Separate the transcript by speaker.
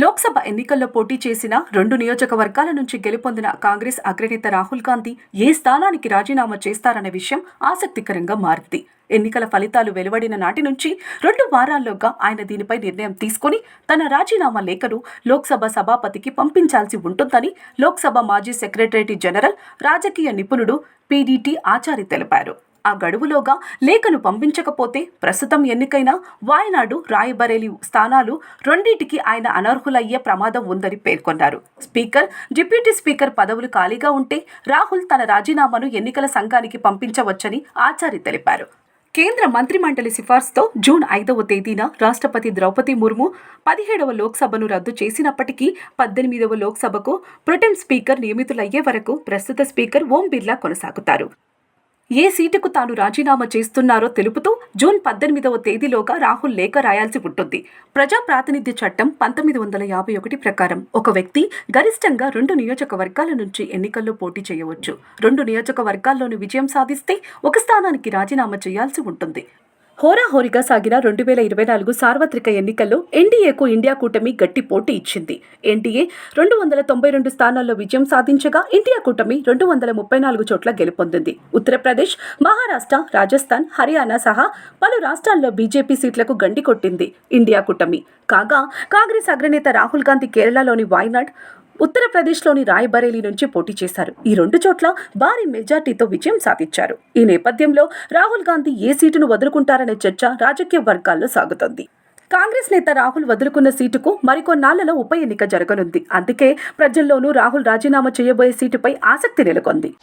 Speaker 1: లోక్సభ ఎన్నికల్లో పోటీ చేసిన రెండు నియోజకవర్గాల నుంచి గెలుపొందిన కాంగ్రెస్ అగ్రనేత రాహుల్ గాంధీ ఏ స్థానానికి రాజీనామా చేస్తారనే విషయం ఆసక్తికరంగా మారింది. ఎన్నికల ఫలితాలు వెలువడిన నాటి నుంచి రెండు వారాల్లోగా ఆయన దీనిపై నిర్ణయం తీసుకుని తన రాజీనామా లేఖను లోక్సభ సభాపతికి పంపించాల్సి ఉంటుందని లోక్సభ మాజీ సెక్రటరీ జనరల్ రాజకీయ నిపుణుడు పీడీటీ ఆచారి తెలిపారు. ఆ గడువులోగా లేఖను పంపించకపోతే ప్రస్తుతం ఎన్నికైన వాయనాడు రాయబరేలి స్థానాలు రెండింటికి ఆయన అనర్హులయ్యే ప్రమాదం ఉందని పేర్కొన్నారు. స్పీకర్ డిప్యూటీ స్పీకర్ పదవులు ఖాళీగా ఉంటే రాహుల్ తన రాజీనామాను ఎన్నికల సంఘానికి పంపించవచ్చని ఆచారి తెలిపారు. కేంద్ర మంత్రిమండలి సిఫార్సుతో జూన్ ఐదవ తేదీన రాష్ట్రపతి ద్రౌపది ముర్ము పదిహేడవ లోక్సభను రద్దు చేసినప్పటికీ పద్దెనిమిదవ లోక్సభకు ప్రొటెం స్పీకర్ నియమితులయ్యే వరకు ప్రస్తుత స్పీకర్ ఓం బిర్లా కొనసాగుతారు. ఏ సీటుకు తాను రాజీనామా చేస్తున్నారో తెలుపుతూ జూన్ పద్దెనిమిదవ తేదీలోగా రాహుల్ లేఖ రాయాల్సి ఉంటుంది ప్రజా ప్రాతినిధ్య చట్టం పంతొమ్మిది వందల యాభై ఒకటి ప్రకారం ఒక వ్యక్తి గరిష్టంగా రెండు నియోజకవర్గాల నుంచి ఎన్నికల్లో పోటీ చేయవచ్చు. రెండు నియోజకవర్గాల్లోని విజయం సాధిస్తే ఒక స్థానానికి రాజీనామా చేయాల్సి ఉంటుంది. హోరాహోరీగా సాగిన రెండు వేల ఇరవై నాలుగు సార్వత్రిక ఎన్నికల్లో ఎన్డీఏకు ఇండియా కూటమి గట్టి పోటీ ఇచ్చింది. ఎన్డీఏ రెండు వందల తొంభై రెండు స్థానాల్లో విజయం సాధించగా ఇండియా కూటమి రెండు వందల ముప్పై నాలుగు చోట్ల గెలుపొందింది. ఉత్తరప్రదేశ్ మహారాష్ట్ర రాజస్థాన్ హర్యానా సహా పలు రాష్ట్రాల్లో బీజేపీ సీట్లకు గండి కొట్టింది ఇండియా కూటమి. కాగా కాంగ్రెస్ అగ్రనేత రాహుల్ గాంధీ కేరళలోని వాయనాడ్ ఉత్తరప్రదేశ్లోని రాయ్బరేలీ నుంచి పోటీ చేశారు. ఈ రెండు చోట్ల భారీ మెజార్టీతో విజయం సాధించారు. ఈ నేపథ్యంలో రాహుల్ గాంధీ ఏ సీటును వదులుకుంటారనే చర్చ రాజకీయ వర్గాల్లో సాగుతోంది. కాంగ్రెస్ నేత రాహుల్ వదులుకున్న సీటుకు మరికొన్నాళ్ళలో ఉప ఎన్నిక జరగనుంది. అందుకే ప్రజల్లోనూ రాహుల్ రాజీనామా చేయబోయే సీటుపై ఆసక్తి నెలకొంది.